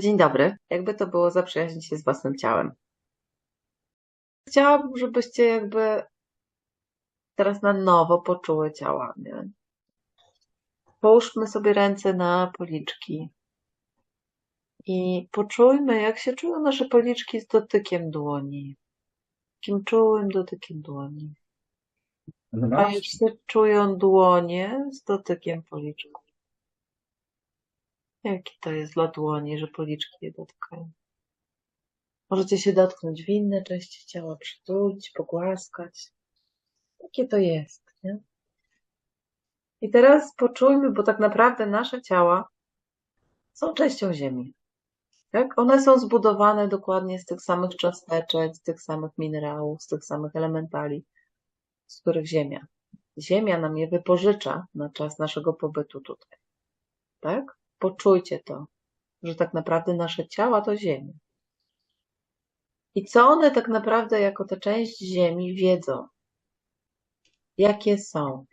Dzień dobry. Jakby to było zaprzyjaźnić się z własnym ciałem. Chciałabym, żebyście jakby teraz na nowo poczuły ciała, nie? Połóżmy sobie ręce na policzki i poczujmy, jak się czują nasze policzki z dotykiem dłoni. Takim czułym dotykiem dłoni. A jak się czują dłonie z dotykiem policzków? Jaki to jest dla dłoni, że policzki je dotykają? Możecie się dotknąć w inne części ciała, przytulić, pogłaskać. Jakie to jest, nie? I teraz poczujmy, bo tak naprawdę nasze ciała są częścią Ziemi. Tak? One są zbudowane dokładnie z tych samych cząsteczek, z tych samych minerałów, z tych samych elementali, z których Ziemia. Ziemia nam je wypożycza na czas naszego pobytu tutaj. Tak? Poczujcie to, że tak naprawdę nasze ciała to Ziemia. I co one tak naprawdę, jako ta część Ziemi, wiedzą? Jakie są?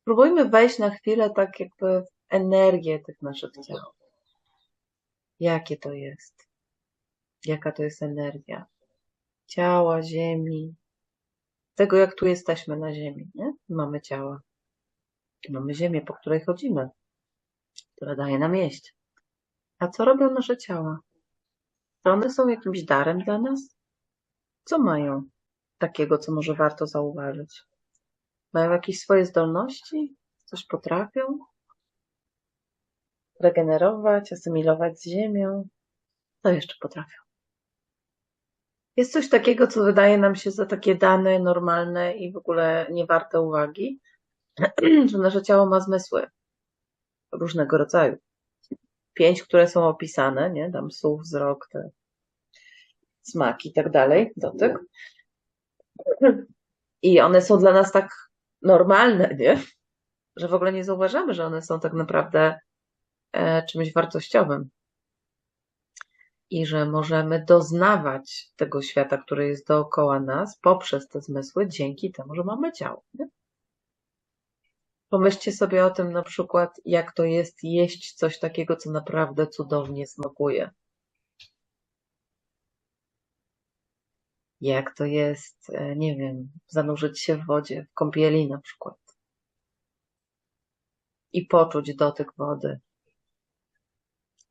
Spróbujmy wejść na chwilę tak jakby w energię tych naszych ciał. Jakie to jest? Jaka to jest energia? Ciała, Ziemi, tego jak tu jesteśmy na Ziemi, nie? Mamy ciała. Mamy Ziemię, po której chodzimy, która daje nam jeść. A co robią nasze ciała? Czy one są jakimś darem dla nas? Co mają takiego, co może warto zauważyć? Mają jakieś swoje zdolności? Coś potrafią? Regenerować, asymilować z ziemią? Co jeszcze potrafią? Jest coś takiego, co wydaje nam się za takie dane normalne i w ogóle nie warte uwagi, że nasze ciało ma zmysły różnego rodzaju. Pięć, które są opisane, nie? Tam słuch, wzrok, te smaki i tak dalej, dotyk. I one są dla nas tak normalne, nie? Że w ogóle nie zauważamy, że one są tak naprawdę e, czymś wartościowym. I że możemy doznawać tego świata, który jest dookoła nas poprzez te zmysły, dzięki temu, że mamy ciało. Nie? Pomyślcie sobie o tym na przykład, jak to jest jeść coś takiego, co naprawdę cudownie smakuje. Jak to jest, e, nie wiem, zanurzyć się w wodzie, w kąpieli na przykład. I poczuć dotyk wody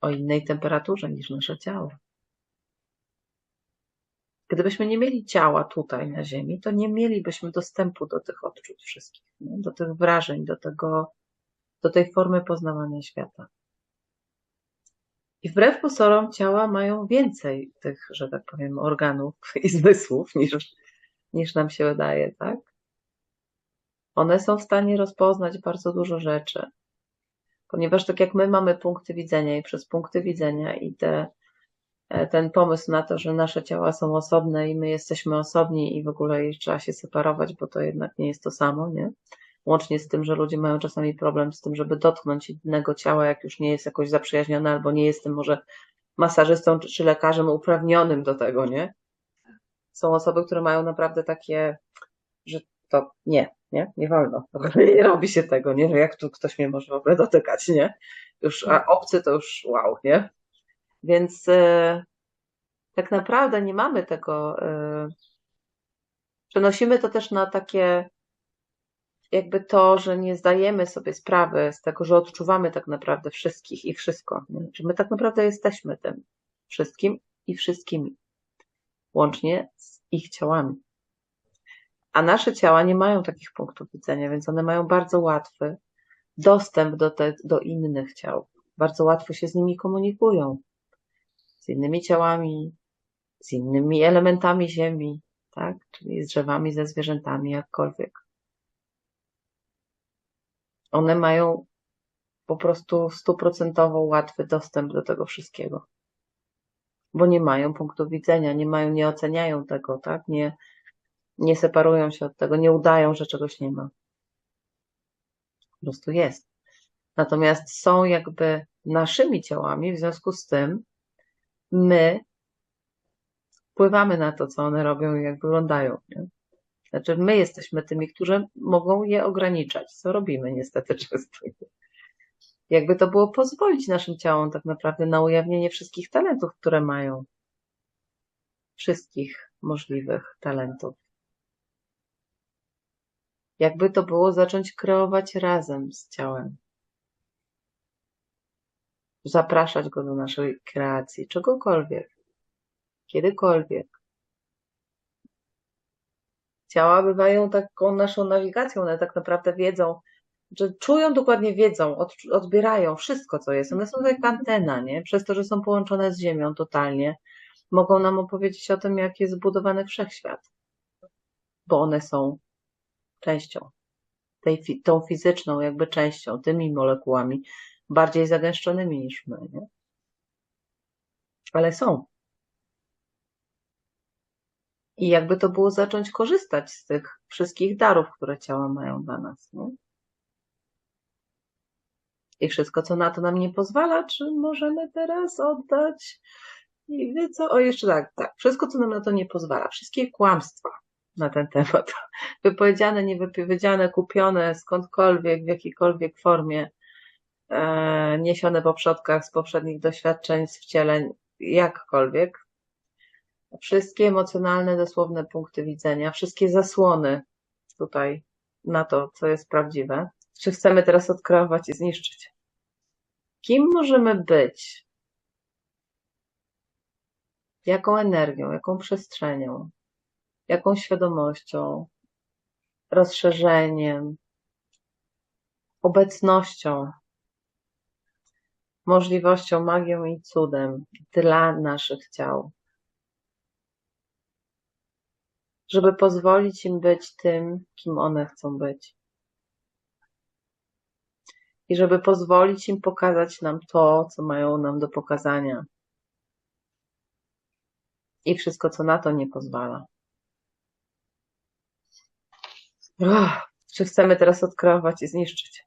o innej temperaturze niż nasze ciało. Gdybyśmy nie mieli ciała tutaj na Ziemi, to nie mielibyśmy dostępu do tych odczuć wszystkich, nie? do tych wrażeń, do tego, do tej formy poznawania świata. I wbrew pozorom ciała mają więcej tych, że tak powiem, organów i zmysłów niż, niż nam się wydaje, tak? One są w stanie rozpoznać bardzo dużo rzeczy, ponieważ tak jak my mamy punkty widzenia i przez punkty widzenia i te, ten pomysł na to, że nasze ciała są osobne i my jesteśmy osobni i w ogóle trzeba się separować, bo to jednak nie jest to samo, nie? Łącznie z tym, że ludzie mają czasami problem z tym, żeby dotknąć innego ciała, jak już nie jest jakoś zaprzyjaźnione, albo nie jest tym może masażystą czy lekarzem uprawnionym do tego, nie? Są osoby, które mają naprawdę takie, że to nie, nie, nie wolno. Nie robi się tego, nie? Że jak tu ktoś mnie może w ogóle dotykać, nie? Już, a obcy to już wow, nie? Więc e, tak naprawdę nie mamy tego. E, przenosimy to też na takie jakby to, że nie zdajemy sobie sprawy z tego, że odczuwamy tak naprawdę wszystkich i wszystko. Że my tak naprawdę jesteśmy tym wszystkim i wszystkimi, łącznie z ich ciałami. A nasze ciała nie mają takich punktów widzenia, więc one mają bardzo łatwy dostęp do, te, do innych ciał. Bardzo łatwo się z nimi komunikują. Z innymi ciałami, z innymi elementami ziemi, tak? Czyli z drzewami, ze zwierzętami, jakkolwiek. One mają po prostu stuprocentowo łatwy dostęp do tego wszystkiego. Bo nie mają punktu widzenia, nie mają, nie oceniają tego, tak? Nie, nie separują się od tego, nie udają, że czegoś nie ma. Po prostu jest. Natomiast są jakby naszymi ciałami, w związku z tym my wpływamy na to, co one robią i jak wyglądają. Nie? Znaczy, my jesteśmy tymi, którzy mogą je ograniczać, co robimy niestety często. Jakby to było pozwolić naszym ciałom tak naprawdę na ujawnienie wszystkich talentów, które mają. Wszystkich możliwych talentów. Jakby to było zacząć kreować razem z ciałem. Zapraszać go do naszej kreacji, czegokolwiek, kiedykolwiek. Ciała bywają taką naszą nawigacją, one tak naprawdę wiedzą, że czują dokładnie, wiedzą, od, odbierają wszystko, co jest. One są jak antena, nie? Przez to, że są połączone z Ziemią totalnie, mogą nam opowiedzieć o tym, jak jest zbudowany wszechświat, bo one są częścią, tej, tą fizyczną jakby częścią, tymi molekułami, bardziej zagęszczonymi niż my, nie? Ale są. I jakby to było zacząć korzystać z tych wszystkich darów, które ciała mają dla nas, nie? I wszystko, co na to nam nie pozwala, czy możemy teraz oddać? I wie co? O, jeszcze tak, tak. Wszystko, co nam na to nie pozwala, wszystkie kłamstwa na ten temat, wypowiedziane, niewypowiedziane, kupione skądkolwiek, w jakiejkolwiek formie, niesione po przodkach z poprzednich doświadczeń, z wcieleń, jakkolwiek, wszystkie emocjonalne, dosłowne punkty widzenia, wszystkie zasłony tutaj na to, co jest prawdziwe, czy chcemy teraz odkreować i zniszczyć. Kim możemy być? Jaką energią, jaką przestrzenią, jaką świadomością, rozszerzeniem, obecnością, możliwością, magią i cudem dla naszych ciał. Żeby pozwolić im być tym, kim one chcą być i żeby pozwolić im pokazać nam to, co mają nam do pokazania. I wszystko, co na to nie pozwala. Uch, czy chcemy teraz odkreować i zniszczyć?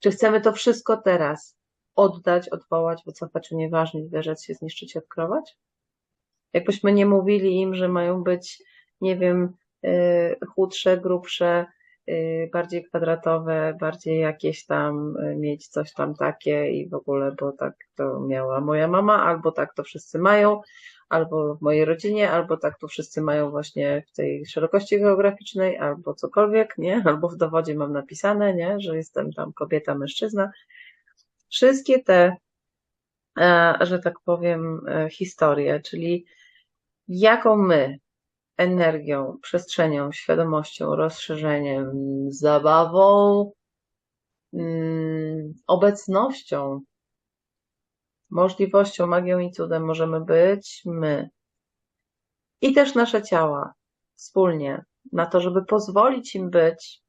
Czy chcemy to wszystko teraz oddać, odwołać, wycofać, unieważnić, wyrzec się, zniszczyć, odkreować? Jakbyśmy nie mówili im, że mają być, nie wiem, yy, chudsze, grubsze, Y, bardziej kwadratowe, bardziej jakieś tam y, mieć coś tam takie i w ogóle, bo tak to miała moja mama, albo tak to wszyscy mają, albo w mojej rodzinie, albo tak to wszyscy mają właśnie w tej szerokości geograficznej, albo cokolwiek, nie? Albo w dowodzie mam napisane, nie? Że jestem tam kobieta, mężczyzna. Wszystkie te, e, że tak powiem, e, historie, czyli jaką my energią, przestrzenią, świadomością, rozszerzeniem, zabawą, mm, obecnością, możliwością, magią i cudem możemy być my. I też nasze ciała wspólnie, na to, żeby pozwolić im być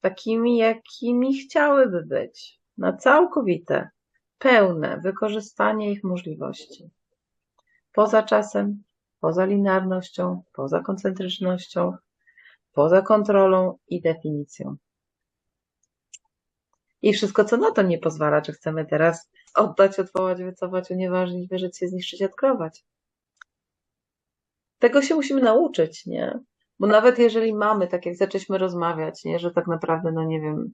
takimi, jakimi chciałyby być, na całkowite, pełne wykorzystanie ich możliwości. Poza czasem, poza linearnością, poza koncentrycznością, poza kontrolą i definicją. I wszystko, co na to nie pozwala, czy chcemy teraz oddać, odwołać, wycofać, unieważnić, wyrzec się, zniszczyć, odkrować. Tego się musimy nauczyć, nie? Bo nawet jeżeli mamy, tak jak zaczęliśmy rozmawiać, nie, że tak naprawdę, no nie wiem,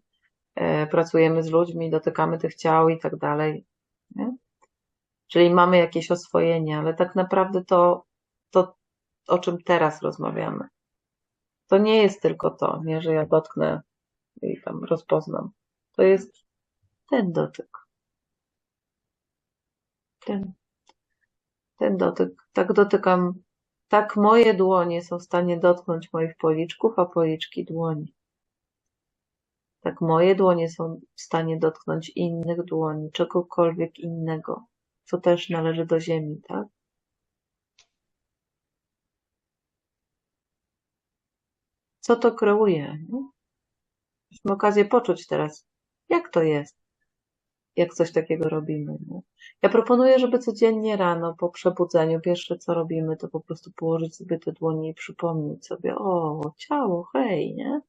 pracujemy z ludźmi, dotykamy tych ciał i tak dalej, nie? Czyli mamy jakieś oswojenie, ale tak naprawdę to to, o czym teraz rozmawiamy. To nie jest tylko to, nie, że ja dotknę i tam rozpoznam. To jest ten dotyk. Ten, ten dotyk. Tak dotykam, tak moje dłonie są w stanie dotknąć moich policzków, a policzki dłoni. Tak moje dłonie są w stanie dotknąć innych dłoni, czegokolwiek innego, co też należy do ziemi, tak? co to kreuje. Mieliśmy okazję poczuć teraz, jak to jest, jak coś takiego robimy. Nie? Ja proponuję, żeby codziennie rano po przebudzeniu pierwsze co robimy, to po prostu położyć sobie te dłonie i przypomnieć sobie, o, ciało, hej, nie?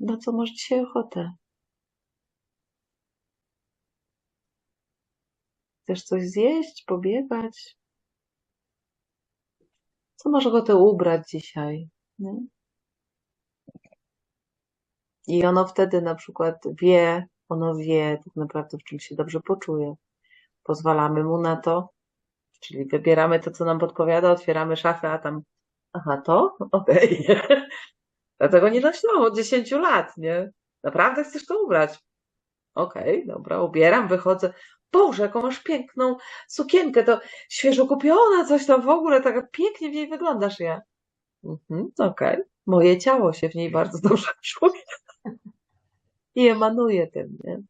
Na co masz dzisiaj ochotę? Chcesz coś zjeść, pobiegać, co masz ochotę ubrać dzisiaj? Nie? I ono wtedy na przykład wie, ono wie tak naprawdę, w czym się dobrze poczuje. Pozwalamy mu na to, czyli wybieramy to, co nam podpowiada, otwieramy szafę, a tam, aha, to? Okej. Dlatego nie nosiłam od 10 lat, nie? Naprawdę chcesz to ubrać? Okej, dobra, ubieram, wychodzę. Boże, jaką masz piękną sukienkę, to świeżo kupiona, coś tam w ogóle, tak pięknie w niej wyglądasz, ja. Mhm, okej. Moje ciało się w niej bardzo dobrze czuje. I emanuje tym, nie?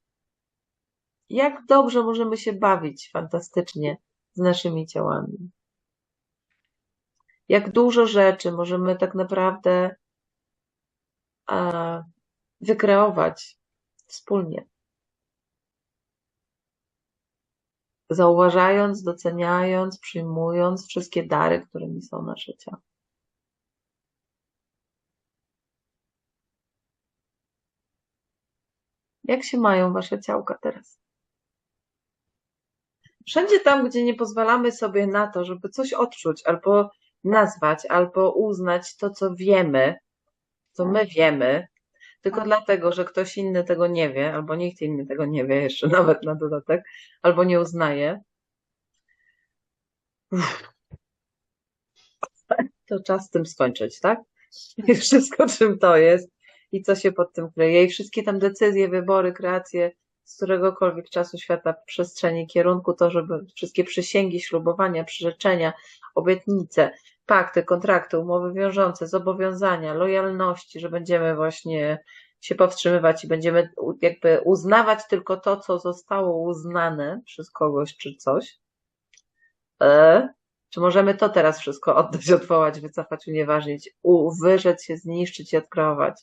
Jak dobrze możemy się bawić fantastycznie z naszymi ciałami. Jak dużo rzeczy możemy tak naprawdę wykreować wspólnie. Zauważając, doceniając, przyjmując wszystkie dary, którymi są nasze ciała. Jak się mają wasze ciałka teraz? Wszędzie tam, gdzie nie pozwalamy sobie na to, żeby coś odczuć, albo nazwać, albo uznać to, co wiemy, co my wiemy, tylko dlatego, że ktoś inny tego nie wie, albo nikt inny tego nie wie jeszcze nawet na dodatek, albo nie uznaje, to czas z tym skończyć, tak? I wszystko, czym to jest i co się pod tym kryje, i wszystkie tam decyzje, wybory, kreacje z któregokolwiek czasu świata, przestrzeni, kierunku, to, żeby wszystkie przysięgi, ślubowania, przyrzeczenia, obietnice, pakty, kontrakty, umowy wiążące, zobowiązania, lojalności, że będziemy właśnie się powstrzymywać i będziemy jakby uznawać tylko to, co zostało uznane przez kogoś czy coś. E, czy możemy to teraz wszystko oddać, odwołać, wycofać, unieważnić, wyrzec się, zniszczyć i odkreować?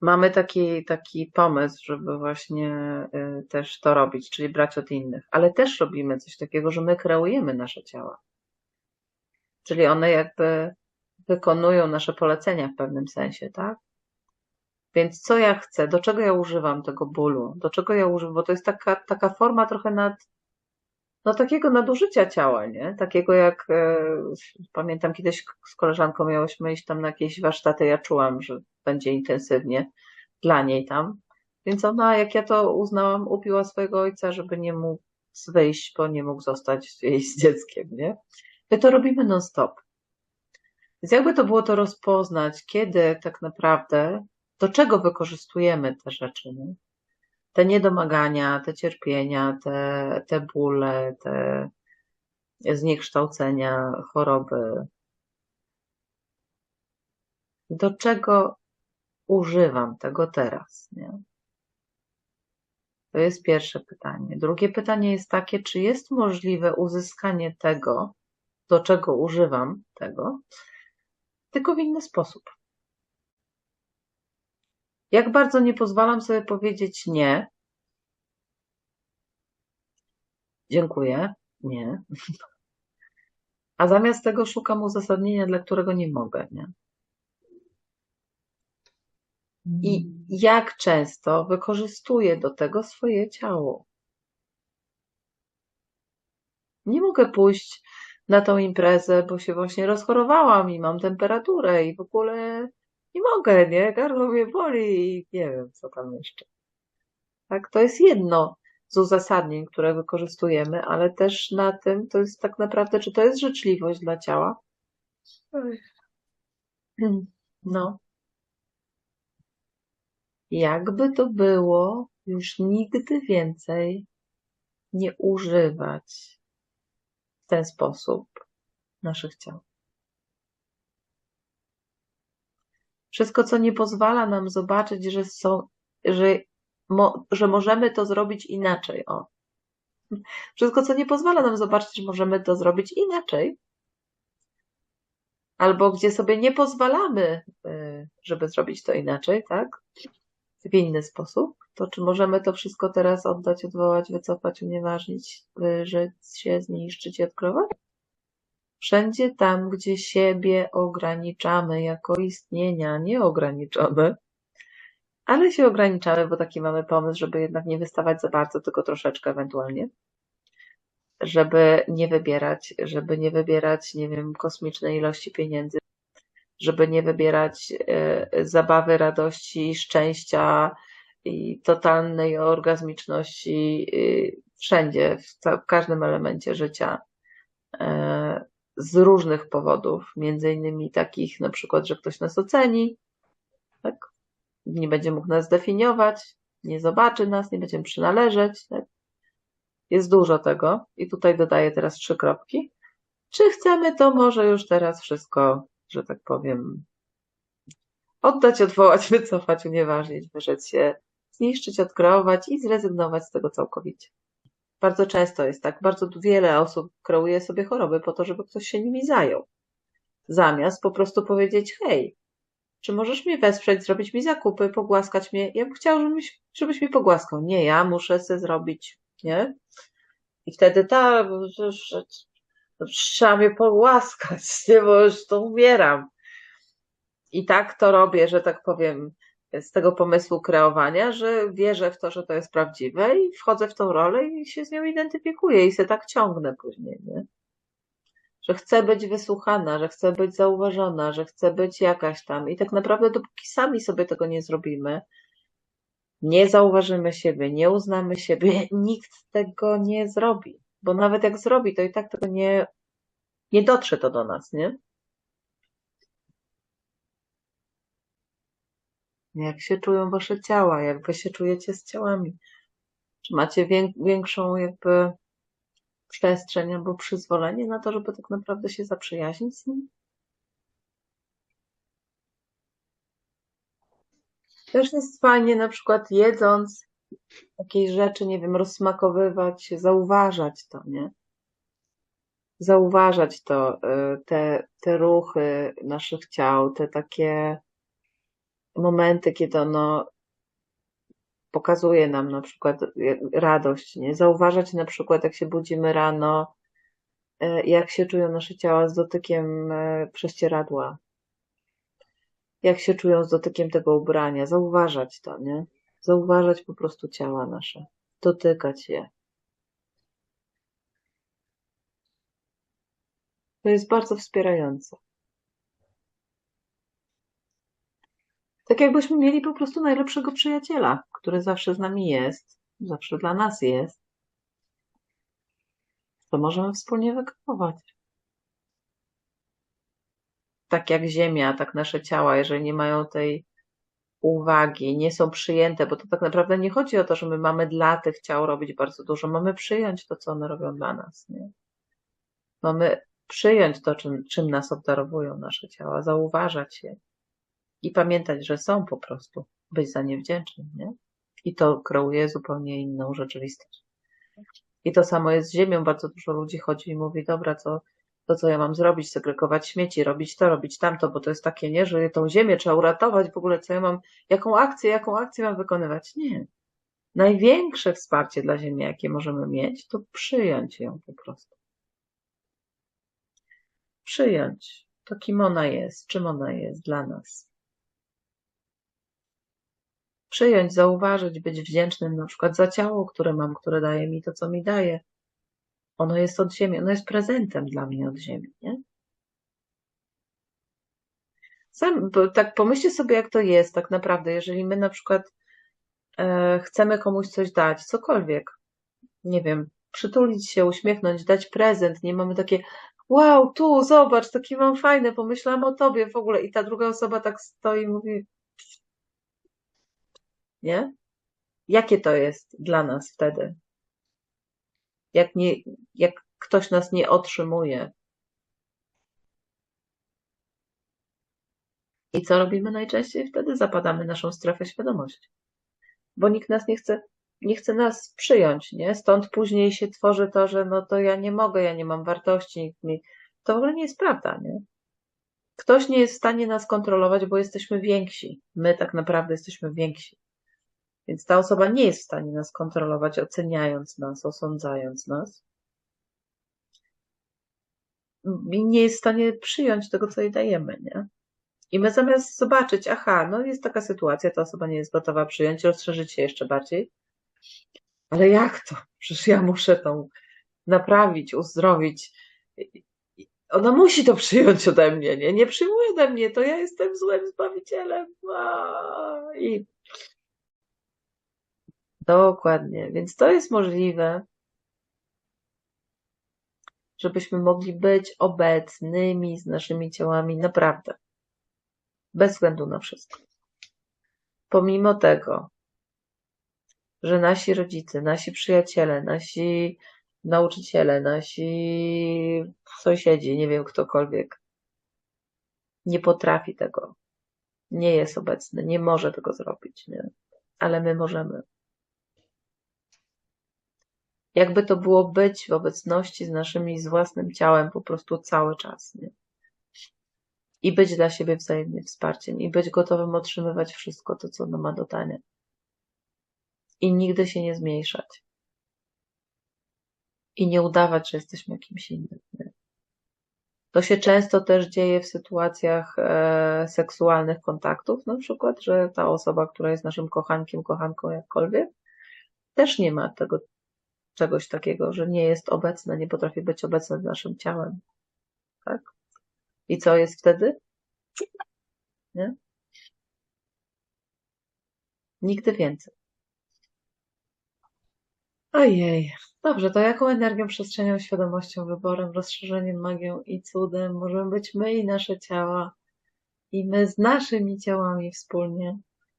Mamy taki, taki pomysł, żeby właśnie y, też to robić, czyli brać od innych, ale też robimy coś takiego, że my kreujemy nasze ciała. Czyli one jakby wykonują nasze polecenia w pewnym sensie, tak? Więc co ja chcę, do czego ja używam tego bólu, do czego ja używam, bo to jest taka, taka forma trochę nad, no takiego nadużycia ciała, nie? Takiego jak, e, pamiętam kiedyś z koleżanką miałyśmy iść tam na jakieś warsztaty, ja czułam, że będzie intensywnie dla niej tam. Więc ona, jak ja to uznałam, upiła swojego ojca, żeby nie mógł wyjść, bo nie mógł zostać jej z dzieckiem, nie? My to robimy non-stop. Więc jakby to było to rozpoznać, kiedy tak naprawdę, do czego wykorzystujemy te rzeczy, nie? te niedomagania, te cierpienia, te, te bóle, te zniekształcenia, choroby. Do czego używam tego teraz? Nie? To jest pierwsze pytanie. Drugie pytanie jest takie, czy jest możliwe uzyskanie tego, do czego używam tego, tylko w inny sposób. Jak bardzo nie pozwalam sobie powiedzieć nie. Dziękuję. Nie. A zamiast tego szukam uzasadnienia, dla którego nie mogę. Nie? I jak często wykorzystuję do tego swoje ciało. Nie mogę pójść na tą imprezę, bo się właśnie rozchorowałam i mam temperaturę i w ogóle nie mogę, nie? Gardło mnie boli i nie wiem, co tam jeszcze. Tak, to jest jedno z uzasadnień, które wykorzystujemy, ale też na tym to jest tak naprawdę, czy to jest życzliwość dla ciała? No. Jakby to było, już nigdy więcej nie używać ten sposób naszych ciał. Wszystko, co nie pozwala nam zobaczyć, że są, że, mo, że możemy to zrobić inaczej. O. Wszystko, co nie pozwala nam zobaczyć, że możemy to zrobić inaczej, albo gdzie sobie nie pozwalamy, y, żeby zrobić to inaczej, tak? W inny sposób, to czy możemy to wszystko teraz oddać, odwołać, wycofać, unieważnić, wyrzec się, zniszczyć i odkrować? Wszędzie tam, gdzie siebie ograniczamy jako istnienia nieograniczone, ale się ograniczamy, bo taki mamy pomysł, żeby jednak nie wystawać za bardzo, tylko troszeczkę ewentualnie, żeby nie wybierać, żeby nie wybierać, nie wiem, kosmicznej ilości pieniędzy, żeby nie wybierać e, zabawy, radości, szczęścia i totalnej orgazmiczności y, wszędzie, w każdym elemencie życia e, z różnych powodów, między innymi takich na przykład, że ktoś nas oceni, tak? nie będzie mógł nas definiować, nie zobaczy nas, nie będziemy przynależeć. Tak? Jest dużo tego i tutaj dodaję teraz trzy kropki. Czy chcemy to może już teraz wszystko, że tak powiem, oddać, odwołać, wycofać, unieważnić, wyrzec się, zniszczyć, odkreować i zrezygnować z tego całkowicie. Bardzo często jest tak, bardzo wiele osób kreuje sobie choroby po to, żeby ktoś się nimi zajął. Zamiast po prostu powiedzieć, hej, czy możesz mnie wesprzeć, zrobić mi zakupy, pogłaskać mnie? Ja bym chciał, żebyś, żebyś mi pogłaskał. Nie, ja muszę sobie zrobić, nie? I wtedy ta, trzeba mnie pogłaskać, nie, bo już to umieram. I tak to robię, że tak powiem, z tego pomysłu kreowania, że wierzę w to, że to jest prawdziwe i wchodzę w tą rolę i się z nią identyfikuję i się tak ciągnę później, nie? Że chcę być wysłuchana, że chcę być zauważona, że chcę być jakaś tam. I tak naprawdę, dopóki sami sobie tego nie zrobimy, nie zauważymy siebie, nie uznamy siebie, nikt tego nie zrobi. Bo nawet jak zrobi, to i tak tego nie, nie dotrze to do nas, nie? Jak się czują wasze ciała? Jak wy się czujecie z ciałami? Czy macie większą jakby przestrzeń albo przyzwolenie na to, żeby tak naprawdę się zaprzyjaźnić z nim? Też jest fajnie na przykład jedząc jakieś rzeczy, nie wiem, rozsmakowywać, zauważać to, nie? Zauważać to, y, te, te ruchy naszych ciał, te takie momenty, kiedy ono pokazuje nam na przykład radość, nie? Zauważać na przykład, jak się budzimy rano, e, jak się czują nasze ciała z dotykiem e, prześcieradła, jak się czują z dotykiem tego ubrania, zauważać to, nie? Zauważać po prostu ciała nasze, dotykać je. To jest bardzo wspierające. Tak jakbyśmy mieli po prostu najlepszego przyjaciela, który zawsze z nami jest, zawsze dla nas jest, to możemy wspólnie wykreować. Tak jak Ziemia, tak nasze ciała, jeżeli nie mają tej uwagi, nie są przyjęte, bo to tak naprawdę nie chodzi o to, że my mamy dla tych ciał robić bardzo dużo, mamy przyjąć to, co one robią dla nas. Nie? Mamy przyjąć to, czym, czym nas obdarowują nasze ciała, zauważać je i pamiętać, że są po prostu, być za nie wdzięcznym, nie? I to kreuje zupełnie inną rzeczywistość. I to samo jest z ziemią. Bardzo dużo ludzi chodzi i mówi, dobra, co, to co ja mam zrobić, segregować śmieci, robić to, robić tamto, bo to jest takie, nie, że tą ziemię trzeba uratować, w ogóle co ja mam, jaką akcję, jaką akcję mam wykonywać. Nie. Największe wsparcie dla ziemi, jakie możemy mieć, to przyjąć ją po prostu. Przyjąć to, kim ona jest, czym ona jest dla nas przyjąć, zauważyć, być wdzięcznym na przykład za ciało, które mam, które daje mi to, co mi daje. Ono jest od ziemi, ono jest prezentem dla mnie od ziemi, nie? Sam, tak pomyślcie sobie, jak to jest tak naprawdę, jeżeli my na przykład e, chcemy komuś coś dać, cokolwiek, nie wiem, przytulić się, uśmiechnąć, dać prezent, nie mamy takie wow, tu, zobacz, taki mam fajny, pomyślałam o tobie w ogóle i ta druga osoba tak stoi i mówi nie? Jakie to jest dla nas wtedy? Jak, nie, jak ktoś nas nie otrzymuje. I co robimy najczęściej? Wtedy zapadamy naszą strefę świadomości. Bo nikt nas nie chce, nie chce nas przyjąć, nie? Stąd później się tworzy to, że no to ja nie mogę, ja nie mam wartości, mi... to w ogóle nie jest prawda, nie? Ktoś nie jest w stanie nas kontrolować, bo jesteśmy więksi. My tak naprawdę jesteśmy więksi. Więc ta osoba nie jest w stanie nas kontrolować, oceniając nas, osądzając nas. I nie jest w stanie przyjąć tego, co jej dajemy, nie? I my zamiast zobaczyć, aha, no jest taka sytuacja, ta osoba nie jest gotowa przyjąć, rozszerzyć się jeszcze bardziej. Ale jak to? Przecież ja muszę tą naprawić, uzdrowić. ona musi to przyjąć ode mnie, nie? Nie przyjmuje ode mnie, to ja jestem złym zbawicielem. I dokładnie, więc to jest możliwe, żebyśmy mogli być obecnymi z naszymi ciałami naprawdę. Bez względu na wszystko. Pomimo tego, że nasi rodzice, nasi przyjaciele, nasi nauczyciele, nasi sąsiedzi, nie wiem, ktokolwiek, nie potrafi tego, nie jest obecny, nie może tego zrobić, nie? ale my możemy. Jakby to było być w obecności z naszymi, z własnym ciałem po prostu cały czas. Nie? I być dla siebie wzajemnie wsparciem, i być gotowym otrzymywać wszystko to, co ono ma do dania. I nigdy się nie zmniejszać i nie udawać, że jesteśmy kimś innym. Nie? To się często też dzieje w sytuacjach e, seksualnych kontaktów, na przykład, że ta osoba, która jest naszym kochankiem, kochanką, jakkolwiek, też nie ma tego czegoś takiego, że nie jest obecna, nie potrafi być obecna z naszym ciałem. Tak? I co jest wtedy? Nie? Nigdy więcej. Ojej. Dobrze, to jaką energią, przestrzenią, świadomością, wyborem, rozszerzeniem, magią i cudem możemy być my i nasze ciała i my z naszymi ciałami wspólnie,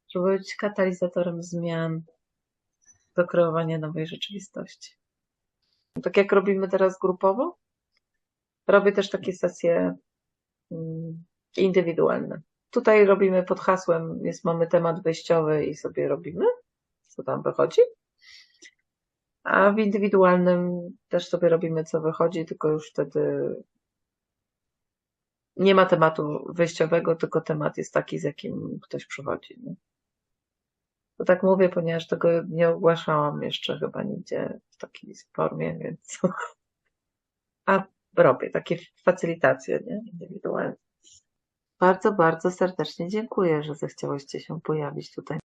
żeby być katalizatorem zmian do kreowania nowej rzeczywistości. Tak jak robimy teraz grupowo, robię też takie sesje mm, indywidualne. Tutaj robimy pod hasłem, jest, mamy temat wyjściowy i sobie robimy, co tam wychodzi. A w indywidualnym też sobie robimy co wychodzi, tylko już wtedy nie ma tematu wyjściowego, tylko temat jest taki, z jakim ktoś przychodzi. Nie? To tak mówię, ponieważ tego nie ogłaszałam jeszcze chyba nigdzie w takiej formie, więc. A robię takie facylitacje, nie? Indywidualne. Bardzo, bardzo serdecznie dziękuję, że zechciałyście się pojawić tutaj.